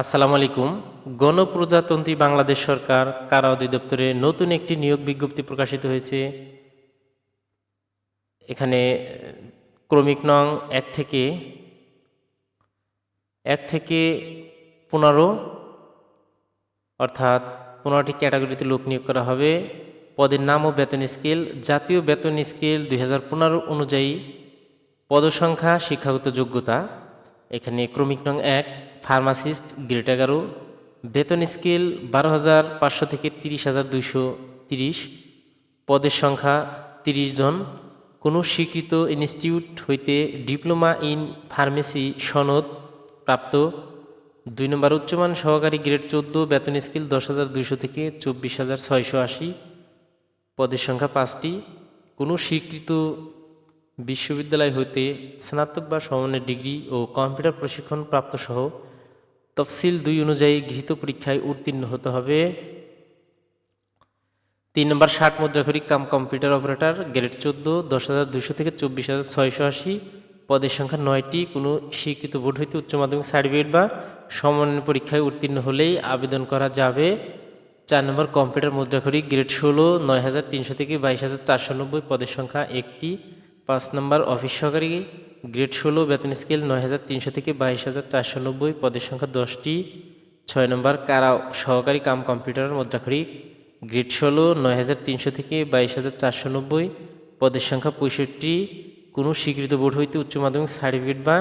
আসসালামু আলাইকুম। গণপ্রজাতন্ত্রী বাংলাদেশ সরকার কারা অধিদপ্তরে নতুন একটি নিয়োগ বিজ্ঞপ্তি প্রকাশিত হয়েছে? এখানে, ক্রমিক নং এক থেকে এক থেকে পনেরো, অর্থাৎ পনেরোটি ক্যাটাগরিতে লোক নিয়োগ করা হবে। পদের নাম ও বেতন স্কেল, জাতীয় বেতন স্কেল দু হাজার পনেরো অনুযায়ী পদসংখ্যা, শিক্ষাগত যোগ্যতা। এখানে ক্রমিক নং এক ফার্মাসিস্ট গ্রেড এগারো বেতন স্কেল বারো হাজার পাঁচশো থেকে তিরিশ হাজার দুইশো তিরিশ, পদের সংখ্যা তিরিশ জন। কোনো স্বীকৃত ইনস্টিটিউট হইতে ডিপ্লোমা ইন ফার্মেসি সনদ প্রাপ্ত। দুই নম্বর উচ্চমান সহকারী গ্রেড চোদ্দ, বেতন স্কেল দশ হাজার দুইশো থেকে চব্বিশ হাজার ছয়শো আশি, পদের সংখ্যা পাঁচটি। কোনো স্বীকৃত বিশ্ববিদ্যালয় হইতে স্নাতক বা সমমানের ডিগ্রি ও কম্পিউটার প্রশিক্ষণ প্রাপ্ত সহ তফসিল দুই অনুযায়ী গৃহীত পরীক্ষায় উত্তীর্ণ হতে হবে। তিন নম্বর ষাট মুদ্রাখরিক কাম কম্পিউটার অপারেটর, গ্রেড চোদ্দ, দশ হাজার দুশো থেকে চব্বিশ হাজার ছয়শো আশি। পদের সংখ্যা নয়টি, কোনো স্বীকৃত বোর্ড হইতে উচ্চ মাধ্যমিক সার্টিফিকেট বা সমন্বয় পরীক্ষায় উত্তীর্ণ হলেই আবেদন করা যাবে। চার নম্বর কম্পিউটার মুদ্রাখরিক গ্রেড ষোলো, নয় হাজার তিনশো থেকে বাইশ হাজার চারশো নব্বই, পদের সংখ্যা একটি। পাঁচ নম্বর অফিস সহকারী গ্রেড ষোলো, বেতন স্কেল নয় হাজার তিনশো থেকে বাইশ হাজার চারশো নব্বই, পদের সংখ্যা দশটি। ছয় নম্বর, কারা সহকারী কাম কম্পিউটার মুদ্রাখরিক গ্রেড ষোলো, নয় হাজার তিনশো থেকে বাইশ হাজার চারশো নব্বই, পদের সংখ্যা পঁয়ষট্টি। কোনো স্বীকৃত বোর্ড হইতে উচ্চ মাধ্যমিক সার্টিফিকেট বা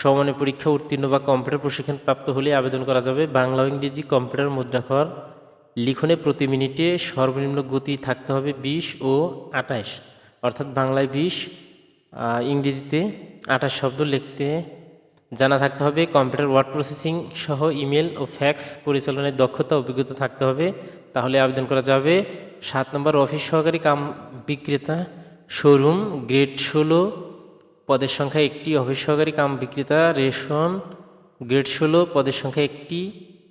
সমানে পরীক্ষা উত্তীর্ণ বা কম্পিউটার প্রশিক্ষণ প্রাপ্ত হলে আবেদন করা যাবে বাংলা ইংরেজি কম্পিউটার মুদ্রাক্ষর। লিখনে প্রতি মিনিটে সর্বনিম্ন গতি থাকতে হবে বিশ ও আঠাশ, অর্থাৎ বাংলায় বিশ। ইংরেজিতে আঠাশ শব্দ লিখতে জানা থাকতে হবে, কম্পিউটার ওয়ার্ড প্রসেসিং সহ ইমেল ও ফ্যাক্স পরিচালনায় দক্ষতা, অভিজ্ঞতা থাকতে হবে। তাহলে আবেদন করা যাবে। সাত নম্বর, অফিস সহকারী কাম বিক্রেতা, শোরুম, গ্রেড ষোলো, পদের সংখ্যা একটি, অফিস সহকারী কাম বিক্রেতা, রেশন, গ্রেড ষোলো, পদের সংখ্যা একটি,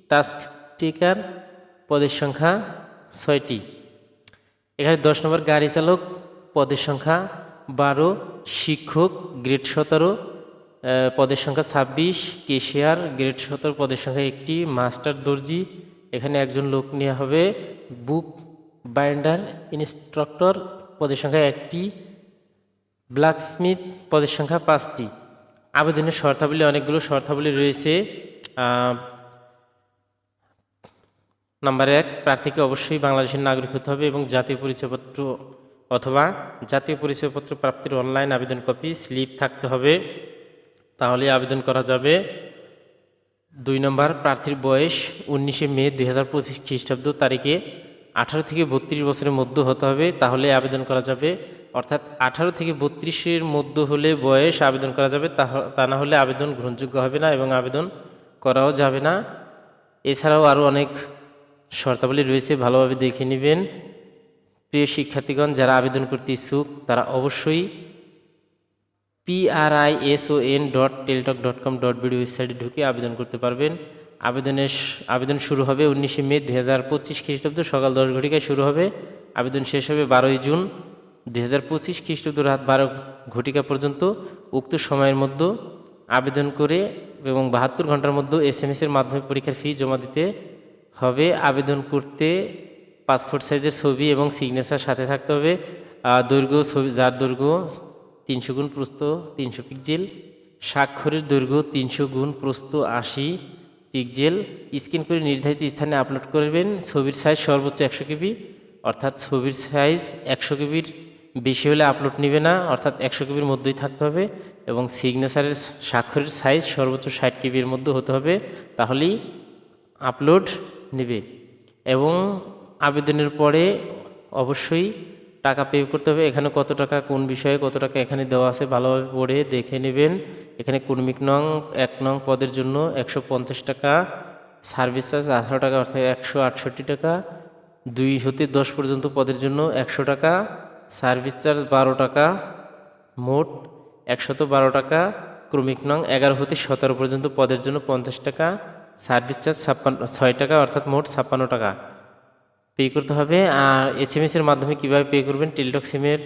টাস্ক টেকার, পদের সংখ্যা ছয়টি। এখানে দশ নম্বর, গাড়ি চালক, পদের সংখ্যা বারো শিক্ষক গ্রেড সতেরো পদের সংখ্যা ছাব্বিশ, কেশিয়ার গ্রেড সতেরো, পদের সংখ্যা একটি, মাস্টার দর্জি, এখানে একজন লোক নেওয়া হবে, বুক বাইন্ডার ইনস্ট্রাক্টর, পদের সংখ্যা একটি, ব্ল্যাকস্মিথ, পদের সংখ্যা পাঁচটি। আবেদনের শর্তাবলী, অনেকগুলো শর্তাবলী রয়েছে নাম্বার এক, প্রার্থীকে অবশ্যই বাংলাদেশের নাগরিক হতে হবে এবং জাতীয় পরিচয়পত্র অথবা জাতীয় পরিচয়পত্র প্রাপ্তির অনলাইন আবেদন কপি স্লিপ থাকতে হবে। তাহলে আবেদন করা যাবে দুই নম্বর প্রার্থীর বয়স উনিশে মে দুই হাজার পঁচিশ খ্রিস্টাব্দ তারিখে। আঠারো থেকে বত্রিশ বছরের মধ্যে হতে হবে, তাহলে আবেদন করা যাবে। অর্থাৎ আঠারো থেকে বত্রিশের মধ্যে হলে বয়স আবেদন করা যাবে তা না হলে আবেদন গ্রহণযোগ্য হবে না এবং আবেদন করাও যাবে না। এছাড়াও আরও অনেক শর্তাবলী রয়েছে, ভালোভাবে দেখে নেবেন। প্রিয় শিক্ষার্থীগণ, যারা আবেদন করতে ইচ্ছুক, তারা অবশ্যই PRISON dot Teletalk dot com dot BD ওয়েবসাইটে ঢুকে আবেদন করতে পারবেন। আবেদনের আবেদন শুরু হবে উনিশে মে দু হাজার পঁচিশ খ্রিস্টাব্দ, সকাল দশ ঘটিকায় শুরু হবে। আবেদন শেষ হবে বারোই জুন দু হাজার পঁচিশ খ্রিস্টাব্দ, রাত বারো ঘটিকা পর্যন্ত। উক্ত সময়ের মধ্যে আবেদন করে এবং বাহাত্তর ঘণ্টার মধ্যে এস এম এর মাধ্যমে পরীক্ষার ফি জমা দিতে হবে। আবেদন করতে পাসপোর্ট সাইজের ছবি এবং সিগনেচার সাথে থাকতে হবে। দৈর্ঘ্য ছবি, যার দৈর্ঘ্য তিনশো গুণ প্রস্ত তিনশো পিকজেল স্বাক্ষরের দৈর্ঘ্য তিনশো গুণ প্রস্ত আশি পিকজেল স্ক্যান করে নির্ধারিত স্থানে আপলোড করবেন। ছবির সাইজ সর্বোচ্চ একশো কেবি, অর্থাৎ ছবির সাইজ একশো কেবির বেশি হলে আপলোড নেবে না, অর্থাৎ একশো কেবির মধ্যেই থাকতে হবে এবং সিগনেচারের স্বাক্ষরের সাইজ সর্বোচ্চ ষাট কেবির মধ্যে হতে হবে, তাহলেই আপলোড নেবে। এবং আবেদনের পরে অবশ্যই টাকা পে করতে হবে। এখানে কত টাকা, কোন বিষয়ে কত টাকা এখানে দেওয়া আছে ভালোভাবে পড়ে দেখে নেবেন। এখানে কর্মিক নং, এক নং পদের জন্য একশো পঞ্চাশ টাকা সার্ভিস চার্জ আঠারো টাকা, অর্থাৎ একশো আটষট্টি টাকা, দুই হতে দশ পর্যন্ত পদের জন্য একশো টাকা সার্ভিস চার্জ বারো টাকা, মোট একশত বারো টাকা, ক্রমিক নং এগারো হতে সতেরো পর্যন্ত পদের জন্য পঞ্চাশ টাকা সার্ভিস চার্জ ছাপ্পান্ন, ছয় টাকা, অর্থাৎ মোট ছাপ্পান্ন টাকা। পে করতে হবে। আর এস এম এর মাধ্যমে কীভাবে পে করবেন? টেলিটক সিমের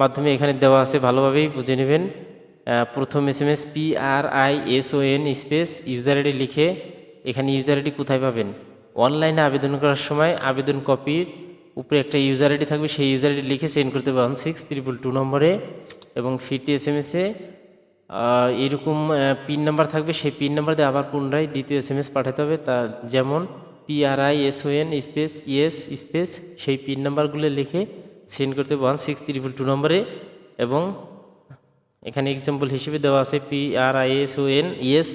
মাধ্যমে এখানে দেওয়া আছে, ভালোভাবেই বুঝে নেবেন। প্রথম S M S P R I S O N space user ID লিখে এখানে ইউজার আইডি কোথায় পাবেন? অনলাইনে আবেদন করার সময় আবেদন কপির উপরে একটা ইউজার আইডি থাকবে। সেই ইউজার আইডি লিখে সেন্ড করতে হবে ওয়ান সিক্স ত্রিপল টু নম্বরে। এবং ফিরতি এস এম এসে এরকম পিন নাম্বার থাকবে। সেই পিন নাম্বার দিয়ে আবার পুনরায় দ্বিতীয় এস এম এস পাঠাতে হবে। তা যেমন PRI S O N space ES space সেই পিন নাম্বারগুলো লিখে সেন্ড করতে ওয়ান সিক্স ত্রিপুল টু নম্বরে এবং এখানে এক্সাম্পল হিসেবে দেওয়া আছে P R I S O N ES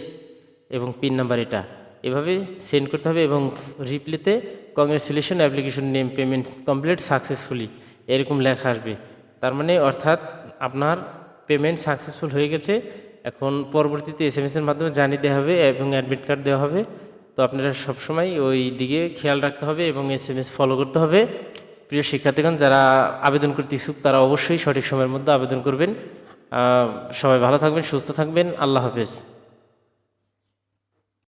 এবং পিন নাম্বার এটা। এভাবে সেন্ড করতে হবে এবং রিপ্লেতে congratulation application name payment complete successfully এরকম লেখা আসবে। তার মানে অর্থাৎ আপনার পেমেন্ট সাকসেসফুল হয়ে গেছে, এখন পরবর্তীতে এস এম এসের মাধ্যমে জানিয়ে দেওয়া হবে এবং অ্যাডমিট কার্ড দেওয়া হবে। তো আপনারা সবসময় ওই দিকে খেয়াল রাখতে হবে এবং এস এম এস ফলো করতে হবে। প্রিয় শিক্ষার্থীগণ, যারা আবেদন করতে ইচ্ছুক, তারা অবশ্যই সঠিক সময়ের মধ্যে আবেদন করবেন। সবাই ভালো থাকবেন, সুস্থ থাকবেন। আল্লাহ হাফেজ।